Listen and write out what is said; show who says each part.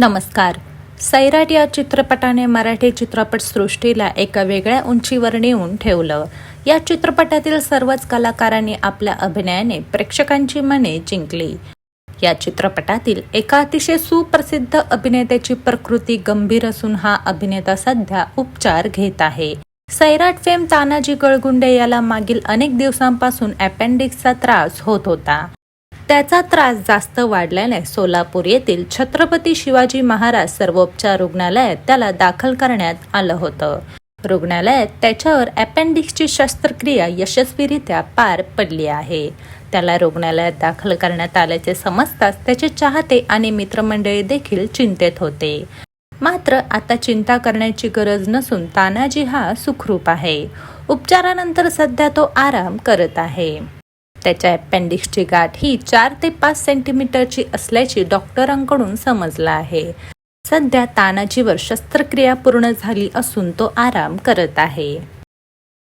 Speaker 1: नमस्कार. सैराट या चित्रपटाने मराठी चित्रपटसृष्टीला एका वेगळ्या उंचीवर नेऊन ठेवलं. या चित्रपटातील सर्वच कलाकारांनी आपल्या अभिनयाने प्रेक्षकांची मने जिंकली. या चित्रपटातील एका अतिशय सुप्रसिद्ध अभिनेत्याची प्रकृती गंभीर असून हा अभिनेता सध्या उपचार घेत आहे. सैराट फेम तानाजी गळगुंडे याला मागील अनेक दिवसांपासून अपेंडिक्सचा त्रास होत होता. त्याचा त्रास जास्त वाढल्याने सोलापूर येथील छत्रपती शिवाजी महाराज सर्वोपचार रुग्णालयात त्याला दाखल करण्यात आलं होतं. रुग्णालयात त्याच्यावर अपेंडिक्सची शस्त्रक्रिया यशस्वीरित्या पार पडली आहे. त्याला रुग्णालयात दाखल करण्यात आल्याचे समजताच त्याचे चाहते आणि मित्रमंडळी देखील चिंतेत होते. मात्र आता चिंता करण्याची गरज नसून तानाजी हा सुखरूप आहे. उपचारानंतर सध्या तो आराम करत आहे. त्याच्या अपेंडिक्सची गाठ ही चार ते पाच सेंटीमीटरची असल्याची डॉक्टरांकडून समजलं आहे. सध्या तानाजीवर शस्त्रक्रिया पूर्ण झाली असून तो आराम करत आहे.